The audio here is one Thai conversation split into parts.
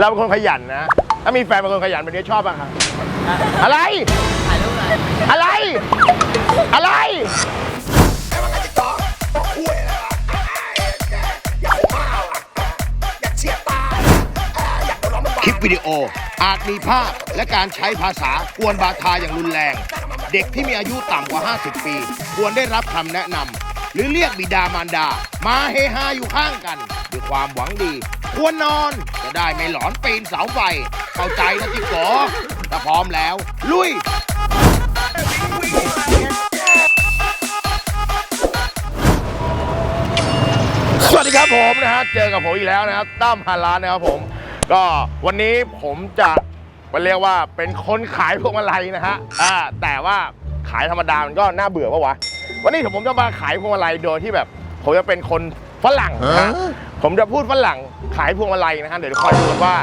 เราเป็นคนขยันนะ ถ้ามีแฟนเป็นคนขยันแบบนี้ชอบป่ะครับอะไร ถ่ายรูปหน่อยอะไร อะไร คลิปวิดีโออาจมีภาพและการใช้ภาษากวนบาทาอย่างรุนแรง เด็กที่มีอายุต่ำกว่า 50 ปี ควรได้รับคำแนะนำ หรือเรียกบิดามารดา มาเฮฮาอยู่ข้างกันด้วยความหวังดี ควรนอนจะได้ไม่หลอนปีนเสาไฟ เข้าใจนะจิโกถ้าพร้อมแล้ว ลุยสวัสดีครับผมนะฮะเจอกับผมอีกแล้วนะครับตั้มฮาร้านนะครับผม ก็วันนี้ผมจะมาเรียกว่าเป็นคนขายพวงมาลัยนะฮะอ่าแต่ว่าขายธรรมดามันก็น่าเบื่อปะวะ วันนี้ผมจะมาขายพวงมาลัยโดยที่แบบ ผมจะเป็นคนฝรั่งนะฮะผมจะพูดฝรั่งขายพวงมาลัยนะฮะเดี๋ยวคอยดูกันว่า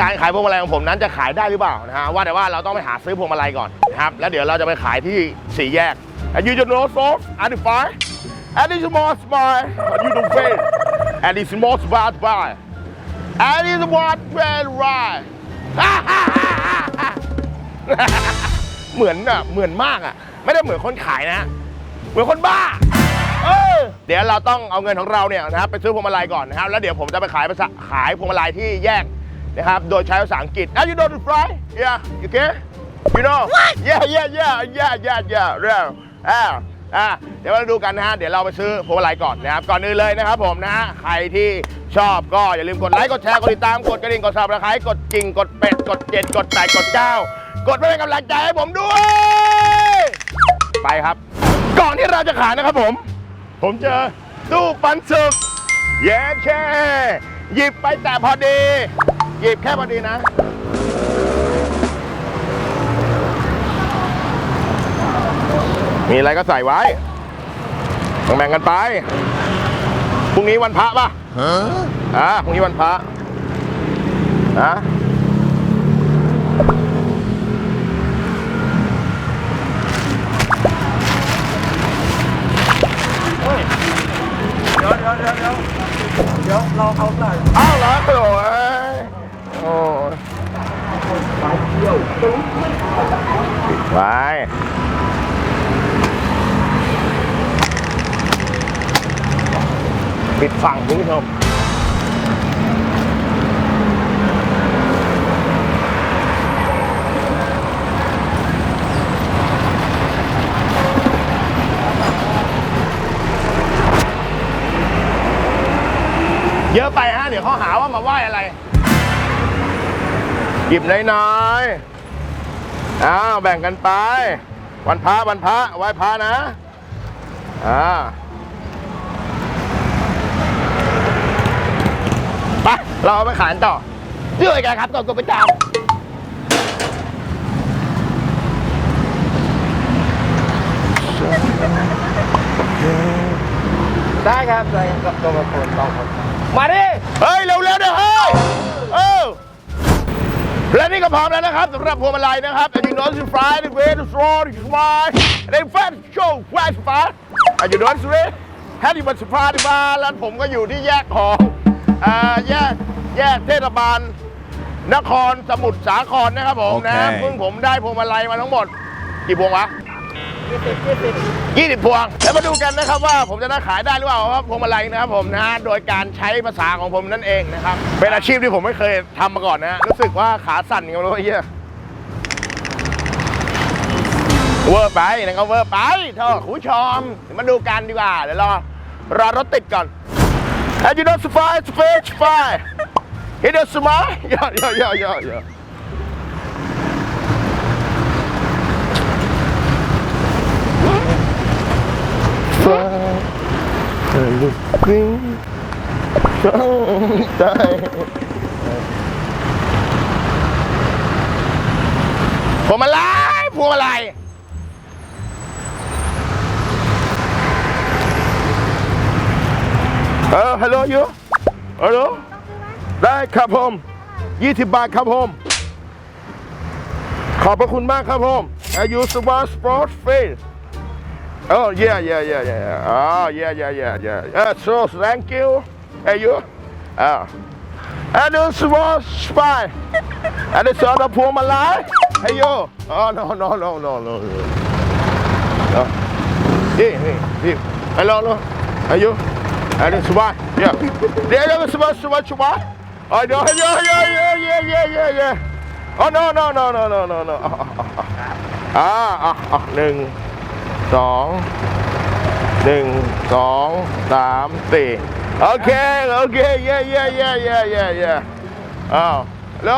การขายพวงมาลัยของผมนั้นจะขายได้หรือเปล่านะฮะว่าแต่ว่าเราต้องไปหาซื้อพวงมาลัยก่อนนะครับแล้วเดี๋ยวเราจะไปขายที่สี่แยก And you don't know so identify and it's more smart but you don't fail and it's more smart by and it's what well right เหมือนอะเหมือนมากอะไม่ได้เหมือนคนขายนะ เหมือนคนบ้า เออ เดี๋ยวเราต้องเอาเงินของเราเนี่ยนะครับไปซื้อพวงมาลัยก่อนนะครับ แล้วเดี๋ยวผมจะไปขายภาษาขายพวงมาลัยที่แยกนะครับ โดยใช้ภาษาอังกฤษ and you know the fly yeah you okay you know yeah yeah yeah yeah yeah yeah yeah อ่าอ่าเดี๋ยวมาดูกันนะฮะ เดี๋ยวเราไปซื้อพวงมาลัยก่อนนะครับ ก่อนอื่นเลยนะครับผมนะฮะ ใครที่ชอบก็อย่าลืมกดไลค์ กดแชร์ กดติดตาม กดกระดิ่ง กดซับสไครต์กดกิ่ง กดเป็ด กดเจ็ด กดแปดกดเก้ากดเพื่อเป็นกำลังใจให้ผมด้วย ไปครับ ก่อนที่เราจะขายนะครับผม ผมเจอตู้ปันสุกเย้แค่หยิบไปแต่พอดี หยิบแค่พอดีนะ มีอะไรก็ใส่ไว้แบ่งๆกันไป พรุ่งนี้วันพระป่ะอ่าพรุ่งนี้วันพระนะ ปิดฝั่งคุณผู้ชมเยอะไปฮะ เดี๋ยวเขาหาว่ามาไหว้อะไร หยิบน้อยๆอ้าวแบ่งกันไป วันพระวันพระไหว้พระนะ อ่า ไปเราเอาไปขายต่อเรื่อยกันครับก่อนกูไปตามได้ครับได้ครับตัวมาคนสองคนมาดิเฮ้ยเร็วๆนะเฮ้ยเออและนี่ก็พร้อมแล้วนะครับสำหรับพวงมาลัยนะครับ and you know it's fly the way the straw the fly and then fat show fly fly and you know it's ready แฮดดี้บัตสปาร์ตมาแล้วผมก็อยู่ที่แยกของ อ่าแยกแยกเทศบาล นครสมุทรสาครนะครับผมนะโอเค เพิ่งผมได้พวงมาลัยมาทั้งหมด กี่พวงวะยี่สิบพวง แล้วมาดูกันนะครับว่าผมจะได้ขายได้หรือเปล่าครับพวงมาลัยนะครับผมนะโดยการใช้ภาษาของผมนั่นเองนะครับ เป็นอาชีพที่ผมไม่เคยทำมาก่อนนะรู้สึกว่าขาสั่นกันเลยเฮียเวอร์ไปนั่นก็เวอร์ไปเถอะคุณผู้ชมเดี๋ยวมาดูกันดีกว่าเดี๋ยวรอรอรถติดก่อน And you know, spy, spy, spy. He does smile. Yeah, yeah, yeah, yeah, yeah. Looking sometime. พวงมาลัยพวงมาลัย เออฮัลโหลยูฮัลโหลได้ครับผม20 บาทครับผม ขอบพระคุณมากครับผมอายุสวาสปอร์ตเฟส Oh yeah yeah yeah yeah oh yeah yeah yeah yeah uh, so thank you อายุอ่า and the small spy and the son of พวงมาลัย hey yo oh no no no no no no no นี่นี่นี่ hello hello hey you and the spy yeah yeah yeah spy spy spy oh no yeah yeah yeah yeah yeah yeah yeah oh no no no no no no no อ่าอะอะหนึ่งสองหนึ่งสองสามสี่โอเคโอเคเย่เย่เย่เย่เย่เย่อ้าวฮัลโหล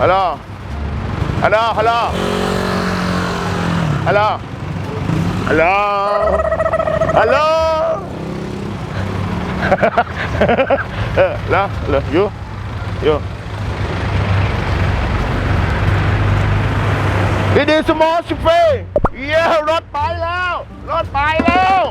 ฮัลโหลฮัลโหลฮัลโหลฮัลโหลฮัลโหลฮัลโหล เออแล้วเลยอยู่อยู่ It is small space เย้รถไปแล้ว รถไปแล้ว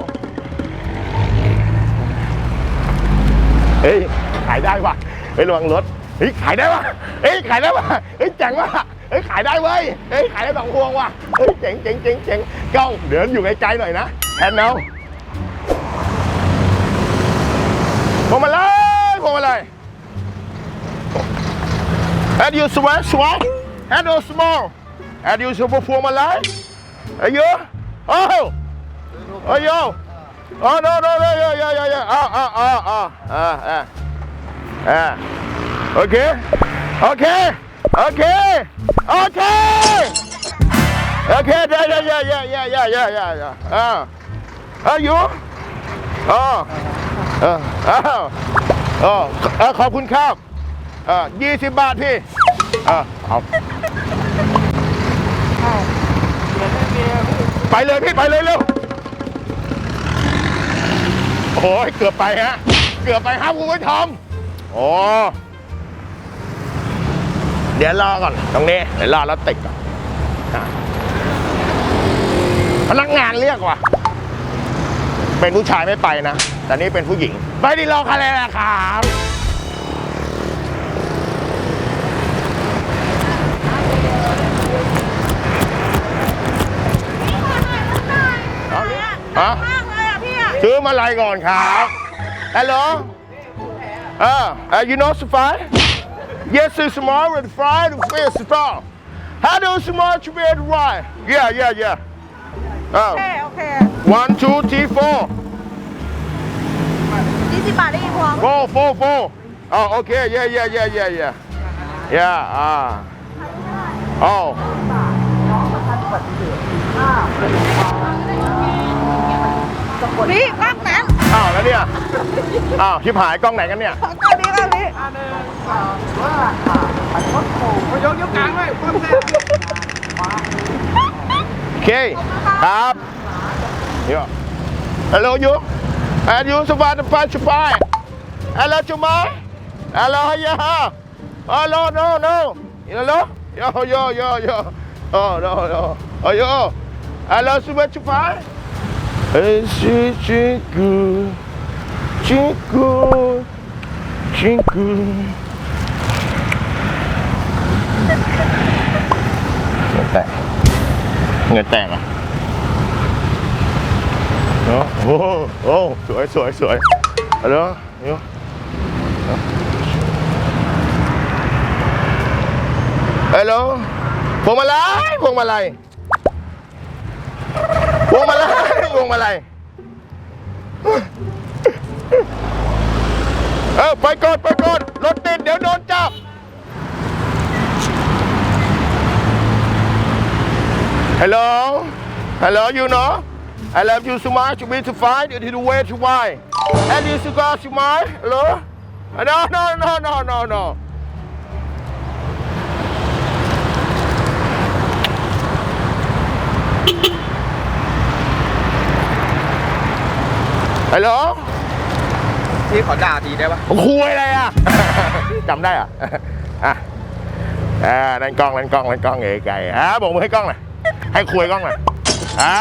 เฮ้ยขายได้ว่ะเฮ้ยระวังรถเฮ้ยขายได้ว่ะเฮ้ยขายได้ว่ะเฮ้ยเจ๋งว่ะเฮ้ยขายได้เว้ยเฮ้ยขายได้สองพวงว่ะเฮ้ยเจ๋งเจ๋งเจ๋งเจ๋งกล้องเดี๋ยวอยู่ไกลๆหน่อยนะแทนเนา And you sweat, sweat, and you small. And you super for my life. Are you? Oh! Oh, yo! Oh, no, no, no, yeah, yeah, yeah, yeah. Ah, ah, ah, ah, ah, ah. Ah. Okay? Okay? Okay? Okay! Okay, yeah, yeah, yeah, yeah, yeah, yeah, yeah, yeah, yeah. Ah. Are you? Oh. เอออ้าวเออเออขอบคุณครับ เออยี่สิบบาทพี่ เออเอาไปเลยพี่ไปเลยเร็วโอ้ยเกือบไปฮะ เกือบไปครับคุณผู้ชมโอ้เดี๋ยวรอก่อน ตรงนี้เดี๋ยวรอแล้วติดก่อนอะพนักงานเรียกว่ะเป็นผู้ชายไม่ไปนะ แต่นี่เป็นผู้หญิง ไปดิรอคันเลยนะครับเอาดิ ฮะมากเลยอะพี่อะซื้อมาลายก่อนครับฮัลโหลเออ uh, you know Spy yes it's small with fried fish stall how do small to be right yeah yeah yeah โอ oh เคโอเค one two three four ยี่สิบบาทได้กี่พวง Four, four, four. Oh, okay. Yeah, yeah, yeah, yeah, yeah. Yeah. Ah. Oh. นี่กล้องนั้นอ้าวแล้วเนี่ยอ้าวชิบหายกล้องไหนกันเนี่ยกล้องนี้กล้องนี้อันหนึ่งสองสามสี่ห้าหกเจ็ดแปดเก้าสิบยกกลางไลยเพิ่มเส้นโอเคครับเดี๋ยว Hello you and you สบายสบายสบาฮัลโหลจุมาลโหลเฮียฮา Hello no no Hello yo yo yo yo oh no no oh yo Hello สบายสบาย Esse chico, chico, chico. Người tệ Người tệ à Đó, ô, oh, ô, oh, sưởi, sưởi, sưởi Ở đó, nhớ Hello? Phong Malay, phong Malay วงมาลัยเออไปก่อนไปก่อนรถติดเดี๋ยวโดนจับ Hello? Hello, you know? I love you so much, be to find it is the way to why. And you to go to my hello? No, no, no, no, no, no. Hello? พี่ขอด่าทีได้ปะคุยอะไรอะ จำได้อะอะอ่านั่นกล้องนั่นกล้องนั่นกล้องเอ๋ไก่อะบอกมือให้กล้องหน่อยให้คุยกล้องหน่อยอ่า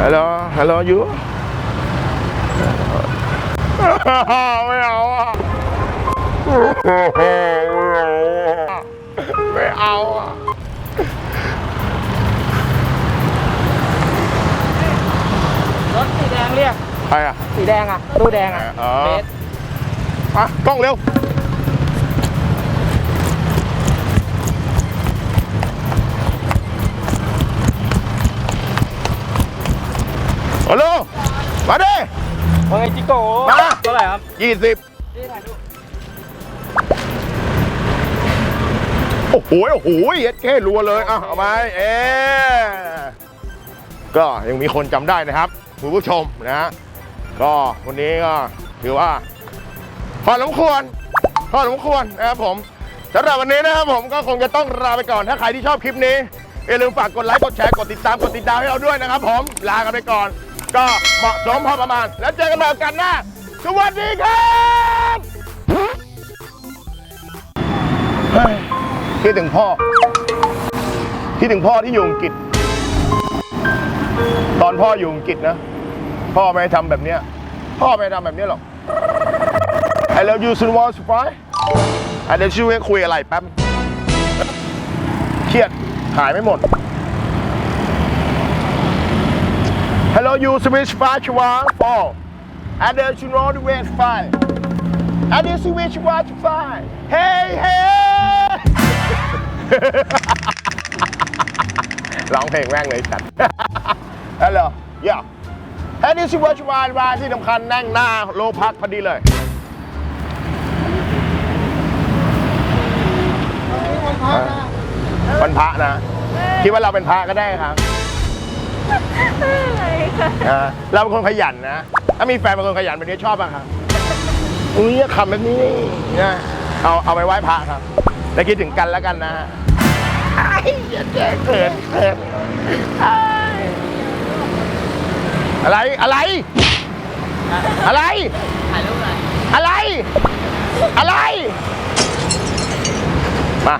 ฮัลโหลฮัลโหลยูไม่เอาอะ ใครอะสีแดงอะตู้แดงอะเออเบสอะกล้องเร็วฮัลโหลมาดิว่าไงจิโก้มาเท่าไหร่ครับยี่สิบนี่ถ่ายรูปโอ้โหโอ้โหเย็ดแค่รัวเลยอะเอาไปเอ๊ก็ยังมีคนจำได้นะครับคุณผู้ชมนะฮะ ก็วันนี้ก็ถือว่าพอสมควรพอสมควรนะครับผมสำหรับวันนี้นะครับผมก็คงจะต้องลาไปก่อนถ้าใครที่ชอบคลิปนี้อย่าลืมฝากกดไลค์กดแชร์กดติดตามกดติดดาวให้เราด้วยนะครับ ผมลากันไปก่อน ก็เหมาะสมพอประมาณ แล้วเจอกันใหม่กันหน้าสวัสดีครับคิดถึงพ่อคิดถึงพ่อที่อยู่อังกฤษ ตอนพ่ออยู่อังกฤษนะ พ่อไม่ให้ทำแบบเนี้ยพ่อไม่ให้ทำแบบเนี้ยหรอก I love you so much bye อะเดี๋ยวชื่อคุยอะไรแป๊บเครียดหายไม่หมด Hello you switch fire ชวาง fall I love you know the way fire I love you switch fire fire Hey hey ร้องเพลงแม่งเลยสัตว์ฮัลโหลย่า แฮนดี้ซิวชวานวาที่สำคัญนั่งหน้าโลพักพอดีเลยวันพระนะ คิดว่าเราเป็นพระก็ได้ครับอะไรคะอ่าเราเป็นคนขยันนะ ถ้ามีแฟนเป็นคนขยันแบบนี้ชอบป่ะครับอุ้ยคำแบบนี้นะเอาเอาไปไหว้พระครับ แล้วคิดถึงกันแล้วกันนะไอ้อย่าแจ้เขินเขินไอะไรอะไร อะไรอยอะไร อะไร มา